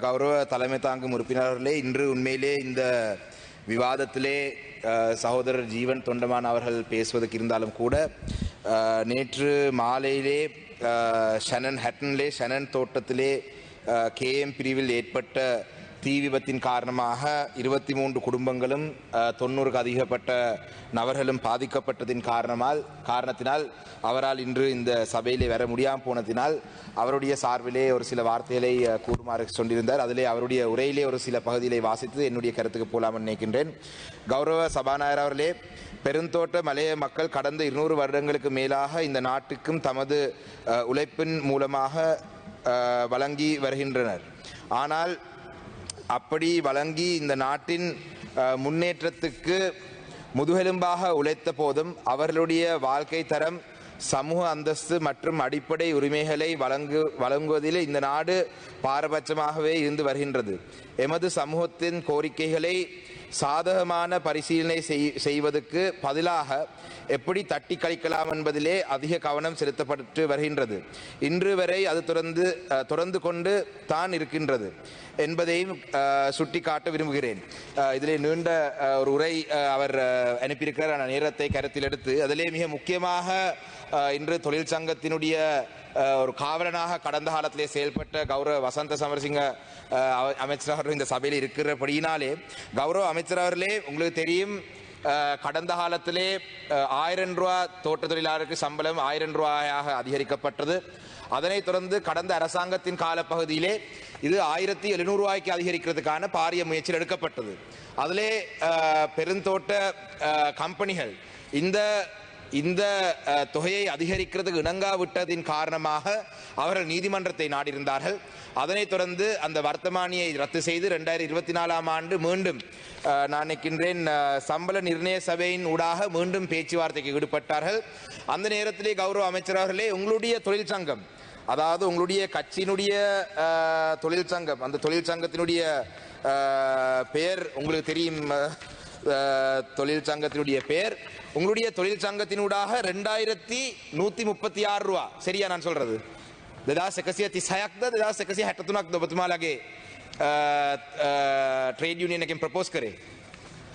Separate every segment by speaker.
Speaker 1: கௌரவ தலைமை தாங்கும் உறுப்பினர்களே இன்று உண்மையிலே இந்த விவாதத்திலே சகோதரர் ஜீவன் தொண்டமான் அவர்கள் பேசுவதற்கு இருந்தாலும் கூட நேற்று மாலையிலே ஷனன் ஹட்டன்லே ஷனன் தோட்டத்திலே கேஎம் பிரிவில் ஏற்பட்ட தீ விபத்தின் காரணமாக இருபத்தி மூன்று குடும்பங்களும் தொண்ணூறுக்கு அதிகப்பட்ட நபர்களும் பாதிக்கப்பட்டதின் காரணமால் காரணத்தினால் அவரால் இன்று இந்த சபையிலே வர முடியாமல் போனதினால் அவருடைய சார்பிலே ஒரு சில வார்த்தைகளை கூறுமாறு சொல்லியிருந்தார். அதிலே அவருடைய உரையிலே ஒரு சில பகுதிகளை வாசித்து என்னுடைய கருத்துக்கு போலாமல் நினைக்கின்றேன். கௌரவ சபாநாயகர் அவர்களே பெருந்தோட்ட மலைய மக்கள் கடந்த இருநூறு வருடங்களுக்கு மேலாக இந்த நாட்டுக்கும் தமது உழைப்பின் மூலமாக வழங்கி வருகின்றனர். ஆனால் அப்படி வழங்கி இந்த நாட்டின் முன்னேற்றத்துக்கு முதுகெலும்பாக உழைத்த போதும் அவர்களுடைய வாழ்க்கை தரம் சமூக அந்தஸ்து மற்றும் அடிப்படை உரிமைகளை வழங்கு வழங்குவதில் இந்த நாடு பாரபட்சமாகவே இருந்து வருகின்றது. எமது சமூகத்தின் கோரிக்கைகளை சாதகமான பரிசீலனை செய்- செய்வதற்கு பதிலாக எப்படி தட்டி கழிக்கலாம் என்பதிலே அதிக கவனம் செலுத்தப்பட்டு வருகின்றது. இன்று வரை அது தொடர்ந்து தொடர்ந்து கொண்டு தான் இருக்கின்றது என்பதையும் சுட்டி காட்ட விரும்புகிறேன். இதிலே நீண்ட ஒரு உரை அவர் அனுப்பியிருக்கிறார். நேரத்தை கருத்தில் எடுத்து அதிலே மிக முக்கியமாக இன்று தொழிற்சங்கத்தினுடைய ஒரு காவலனாக கடந்த காலத்திலே செயல்பட்ட கௌரவ வசந்த சமரசிங்க அமைச்சர் அவர்கள் இந்த சபையில் இருக்கிறபடியினாலே கௌரவ அமைச்சர் அவர்களே உங்களுக்கு தெரியும் கடந்த காலத்திலே ஆயிரம் ரூபா தோட்ட தொழிலாளருக்கு சம்பளம் ஆயிரம் ரூபாயாக அதிகரிக்கப்பட்டது. அதனைத் தொடர்ந்து கடந்த அரசாங்கத்தின் காலப்பகுதியிலே இது ஆயிரத்தி எழுநூறு ரூபாய்க்கு அதிகரிக்கிறதுக்கான பாரிய முயற்சியில் எடுக்கப்பட்டது. அதிலே பெருந்தோட்ட கம்பெனிகள் இந்த இந்த தொகையை அதிகரிக்கிறதுக்கு இணங்காவிட்டதின் காரணமாக அவர்கள் நீதிமன்றத்தை நாடியிருந்தார்கள். அதனைத் தொடர்ந்து அந்த வர்த்தமானியை ரத்து செய்து ரெண்டாயிரத்தி இருபத்தி நாலாம் ஆண்டு மீண்டும் நான் நினைக்கின்றேன் சம்பள நிர்ணய சபையின் ஊடாக மீண்டும் பேச்சுவார்த்தைக்கு ஈடுபட்டார்கள். அந்த நேரத்திலே கௌரவ அமைச்சரவர்களே உங்களுடைய தொழிற்சங்கம் அதாவது உங்களுடைய கட்சியினுடைய தொழிற்சங்கம் அந்த தொழிற்சங்கத்தினுடைய பெயர் உங்களுக்கு தெரியும் அஹ், அஹ், தொழிற்சங்கத்தினுடைய பெயர் உங்களுடைய தொழிற்சங்கத்தினூடாக ரெண்டாயிரத்தி நூத்தி முப்பத்தி ஆறு ரூபா சரியா நான் சொல்றது දෙදස් එකසිය තිස්හයක්ද දෙදස් එකසි හැටතුනක් ඔබතුමාලගේ ට්‍රේඩ යුනියන එකින් ප්‍රපෝස් කරේ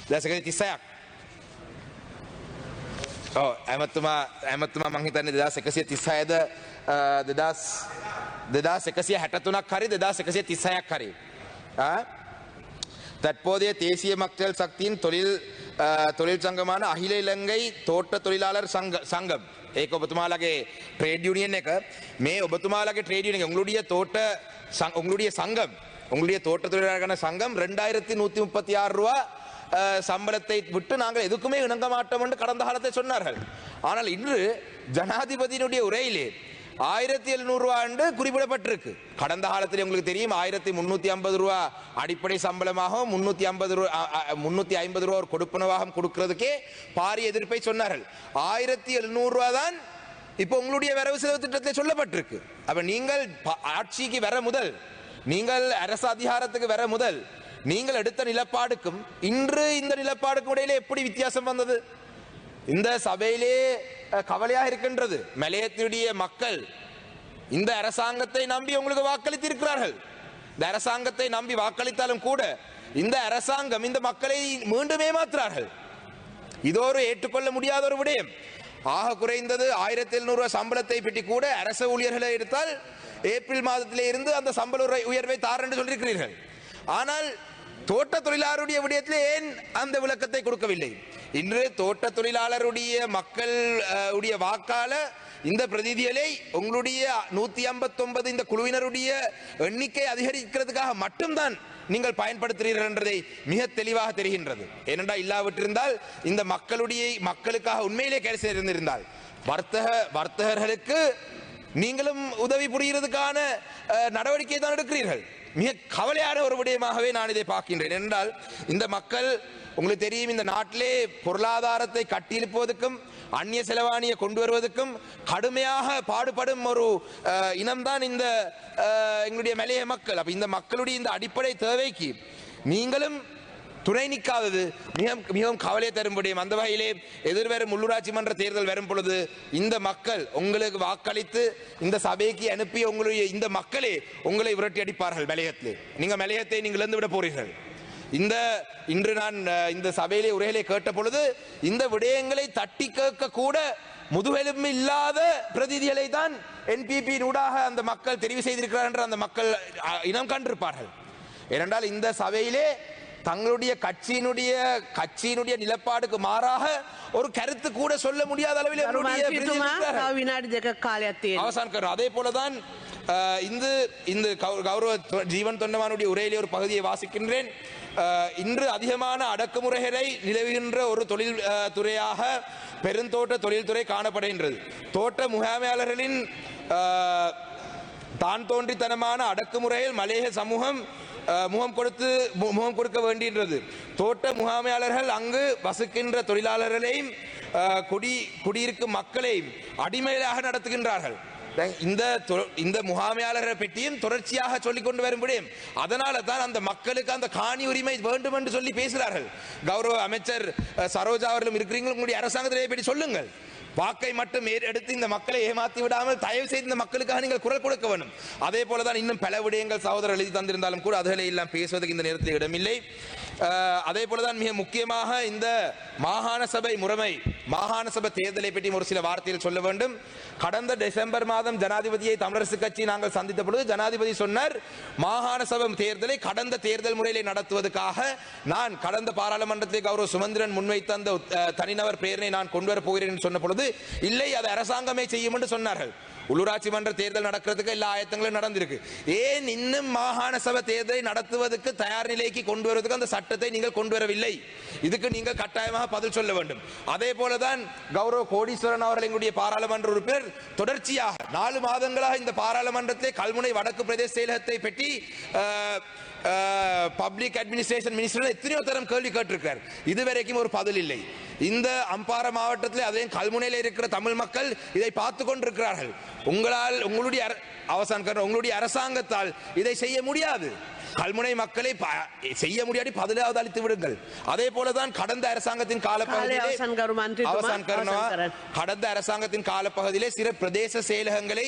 Speaker 1: දසක තිස්සයක් ඕ ඇමත්තුමා ඇමත්තුමා මංහිතන්නේ දෙදස් එකසිය තිස්සයද දෙදස් දෙදස් එකසිය හැටතුනක් හරි දෙදස් එකසිය තිස්සයක් හරි ஆ? தற்போதைய தேசிய மக்கள் சக்தியின் தொழில் அஹ், தொழிற்சங்கமான அகில இலங்கை தோட்ட தொழிலாளர் சங்க சங்கம் ඒක ඔබතුමාලගේ ට්‍රේඩ් யூனியன் එක මේ ඔබතුමාලගේ ட்ரேட் யூனியன் உங்களுடைய தோட்ட சங்- உங்களுடைய சங்கம் உங்களுடைய தோட்ட தொழிலாளர்களான சங்கம் ரெண்டாயிரத்தி நூத்தி முப்பத்தி ஆறு ரூபா அஹ், சம்பளத்தை விட்டு நாங்கள் எதுக்குமே இணங்க மாட்டோம் என்று கடந்த காலத்தை சொன்னார்கள் ஆனால் இன்று ஜனாதிபதியினுடைய உரையிலே ஆயிரத்தி எழுநூறு ரூபா என்று குறிப்பிடப்பட்டிருக்கு. கடந்த காலத்தில் உங்களுக்கு தெரியும் ஆயிரத்தி முன்னூத்தி ஐம்பது ரூபா அடிப்படை சம்பளமாகவும் முன்னூத்தி ஐம்பது ரூபா முன்னூத்தி ஐம்பது ரூபா ஒரு கொடுப்பனவாகவும் கொடுக்கறதுக்கே பாரிய எதிர்ப்பை சொன்னார்கள். ஆயிரத்தி எழுநூறு ரூபா தான் இப்போ உங்களுடைய வரவு செலவு திட்டத்தில் சொல்லப்பட்டிருக்கு. அப்ப நீங்கள் ஆட்சிக்கு வர முதல் நீங்கள் அரசு அதிகாரத்துக்கு வர முதல் நீங்கள் எடுத்த நிலப்பாடுக்கும் இன்று இந்த நிலப்பாடுக்கும் இடையிலே எப்படி வித்தியாசம் வந்தது? இந்த சபையிலே கவலையாக இருக்கின்றது. மலையத்தினுடைய மக்கள் இந்த அரசாங்கத்தை நம்பி உங்களுக்கு வாக்களித்திருக்கிறார்கள். இந்த அரசாங்கத்தை நம்பி வாக்களித்தாலும் கூட இந்த அரசாங்கம் இந்த மக்களை மீண்டும் ஏமாத்துறார்கள் இது ஒரு ஏற்றுக்கொள்ள முடியாத ஒரு விடயம். ஆக குறைந்தது ஆயிரத்தி எழுநூறு ரூபாய் சம்பளத்தை பற்றி கூட அரசு ஊழியர்களை எடுத்தால் ஏப்ரல் மாதத்திலே இருந்து அந்த சம்பள உரை- உயர்வை தார் என்று சொல்லியிருக்கிறீர்கள். ஆனால் தோட்ட தொழிலாளருடைய விடயத்தில் ஏன் அந்த விளக்கத்தை கொடுக்கவில்லை? இன்று தோட்ட தொழிலாளருடைய மக்கள் உடைய வாக்கால இந்த பிரதிநிதிகளை உங்களுடைய நூத்தி ஐம்பத்தொன்பது இந்த குழுவினருடைய எண்ணிக்கை அதிகரிக்கிறதுக்காக மட்டும்தான் நீங்கள் பயன்படுத்துகிறீர்கள் என்றதை மிக தெளிவாக தெரிகின்றது. ஏனென்றா இல்லாவிட்டிருந்தால் இந்த மக்களுடைய மக்களுக்காக உண்மையிலே கேள்வி செய்திருந்திருந்தால் வர்த்தக வர்த்தகர்களுக்கு நீங்களும் உதவி புரிகிறதுக்கான நடவடிக்கை தான் எடுக்கிறீர்கள். மிக கவலையான ஒரு விடயமாகவே நான் இதை பார்க்கின்றேன். என்றால் இந்த மக்கள் உங்களுக்கு தெரியும் இந்த நாட்டிலே பொருளாதாரத்தை கட்டியிருப்பதற்கும் அந்நிய செலவாணியை கொண்டு வருவதற்கும் கடுமையாக பாடுபடும் ஒரு இனம்தான் இந்த எங்களுடைய மலைய மக்கள். அப்ப இந்த மக்களுடைய இந்த அடிப்படை தேவைக்கு நீங்களும் துணை நிற்காதது. மிக மிகவும் கவலை தரும்படி அந்த வகையிலே எதிர்வரும் உள்ளூராட்சி மன்ற தேர்தல் வரும் பொழுது இந்த மக்கள் உங்களுக்கு வாக்களித்து இந்த சபைக்கு அனுப்பி உங்களுடைய இந்த மக்களே உங்களை விரட்டி அடிப்பார்கள் மலையத்திலே. நீங்கள் மலையத்தை நீங்கள் இழந்து விட போறீர்கள். இந்த இன்று நான் இந்த சபையிலே உரையிலே கேட்ட பொழுது இந்த விடயங்களை தட்டி கேட்க கூட முதுகெலும்பு இல்லாத பிரதிநிதிகளை தான் என்பிபி நூடாக அந்த மக்கள் தெரிவு செய்திருக்கிறார் என்று அந்த மக்கள் இனம் கண்டிருப்பார்கள். ஏனென்றால் இந்த சபையிலே தங்களுடைய கட்சியினுடைய கட்சியினுடைய நிலப்பாடுக்கு மாறாக ஒரு கருத்து கூட சொல்ல முடியாத அளவில் அவசான் அதே போலதான் இந்த இந்த கௌ- கௌரவ தொ- ஜீவன் தொண்டமானுடைய உரையிலே ஒரு பகுதியை வாசிக்கின்றேன். இன்று அதிகமான அடக்குமுறைகளை நிலவுகின்ற ஒரு தொழில் துறையாக பெருந்தோட்ட தொழில்துறை காணப்படுகின்றது. தோட்ட முகாமையாளர்களின் தான் தோன்றித்தனமான அடக்குமுறையில் மலேக சமூகம் முகம் கொடுத்து மு- முகம் கொடுக்க வேண்டின்றது தோட்ட முகாமையாளர்கள் அங்கு வசிக்கின்ற தொழிலாளர்களையும் குடி குடியிருக்கும் மக்களையும் அடிமையிலாக நடத்துகின்றார்கள். இந்த இந்த முகாமையாளரை பற்றியும் தொடர்ச்சியாக சொல்லிக் கொண்டு வரும் விடயம் அதனால தான் அந்த மக்களுக்கு அந்த காணி உரிமை வேண்டும் என்று சொல்லி பேசுகிறார்கள். கௌரவ அமைச்சர் சரோஜா அவர்களும் இருக்கிறீங்களும் உங்களுடைய அரசாங்கத்திலே பற்றி சொல்லுங்கள். வாக்கை மட்டும் ஏறெடுத்து இந்த மக்களை ஏமாத்தி விடாமல் தயவு செய்து இந்த மக்களுக்காக நீங்கள் குரல் கொடுக்க வேண்டும் அதே போலதான் இன்னும் பல விடயங்கள் சகோதரர் எழுதி தந்திருந்தாலும் கூட அதுகளை எல்லாம் பேசுவதற்கு இந்த நேரத்தில் இடமில்லை. அதே போலதான் மிக முக்கியமாக இந்த மாகாண சபை முறைமை மாகாண சபை தேர்தலை பற்றி ஒரு சில வார்த்தையில் சொல்ல வேண்டும். கடந்த டிசம்பர் மாதம் ஜனாதிபதியை தமிழரசு கட்சி நாங்கள் சந்தித்த பொழுது ஜனாதிபதி சொன்னார் மாகாண சபை தேர்தலை கடந்த தேர்தல் முறையிலே நடத்துவதற்காக நான் கடந்த பாராளுமன்றத்திற்கு கௌரவ சுமந்திரன் முன்வைத்த அந்த தனிநபர் பேரனை நான் கொண்டு வர போகிறேன் என்று சொன்ன பொழுது இல்லை அதை அரசாங்கமே செய்யும் என்று சொன்னார்கள். உள்ளூராட்சி மன்ற தேர்தல் நடக்கிறதுக்கு எல்லா ஆயத்தங்களும் நடந்திருக்கு. ஏன் இன்னும் மாகாண சபை தேர்தலை நடத்துவதற்கு தயார் நிலைக்கு கொண்டு வருவதற்கு அந்த சட்ட சட்டத்தை நீங்கள் கொண்டு வரவில்லை இதுக்கு நீங்கள் கட்டாயமாக பதில் சொல்ல வேண்டும். அதே போலதான் கௌரவ கோடீஸ்வரன் அவர்கள் எங்களுடைய பாராளுமன்ற உறுப்பினர் தொடர்ச்சியாக நாலு மாதங்களாக இந்த பாராளுமன்றத்தை கல்முனை வடக்கு பிரதேச செயலகத்தை பற்றி பப்ளிக் அட்மினிஸ்ட்ரேஷன் மினிஸ்டர் எத்தனையோ தரம் கேள்வி கேட்டிருக்கார். இதுவரைக்கும் ஒரு பதில் இல்லை. இந்த அம்பாறை மாவட்டத்தில் அதையும் கல்முனையில் இருக்கிற தமிழ் மக்கள் இதை பார்த்து கொண்டிருக்கிறார்கள். உங்களால் உங்களுடைய அர- அவசான் உங்களுடைய அரசாங்கத்தால் இதை செய்ய முடியாது. கல்முனை மக்களை செய்ய முடியாடி பதிலாவது அளித்து விடுங்கள் அதே போலதான் கடந்த அரசாங்கத்தின் காலப்பகுதியிலே. கடந்த அரசாங்கத்தின் காலப்பகுதியிலே சில பிரதேச செயலகங்களை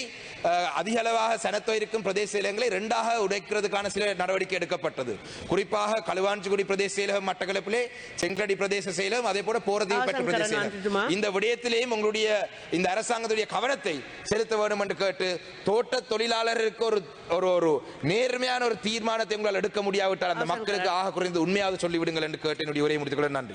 Speaker 1: அதிக அளவாக இருக்கும் பிரதேச செயலகங்களை இரண்டாக உடைக்கிறதுக்கான சில நடவடிக்கை எடுக்கப்பட்டது குறிப்பாக களுவாஞ்சிக்குடி பிரதேச செயலகம் மட்டக்களப்பிலே செங்கடி பிரதேச செயலகம் அதே போல போரதீவு பெற்ற பிரதேச. செயலகம் இந்த விடயத்திலேயும் உங்களுடைய இந்த அரசாங்கத்துடைய கவனத்தை செலுத்த வேண்டும் என்று கேட்டு தோட்ட தொழிலாளருக்கு ஒரு ஒரு ஒரு நேர்மையான ஒரு தீர்மானத்தை உங்களால் எடுக்க முடியாவிட்டால் அந்த மக்களுக்கு ஆக குறைந்து உண்மையாக சொல்லிவிடுங்கள் என்று கேட்டு என்னுடைய உரையை முடித்துக்கொள்ள நன்றி.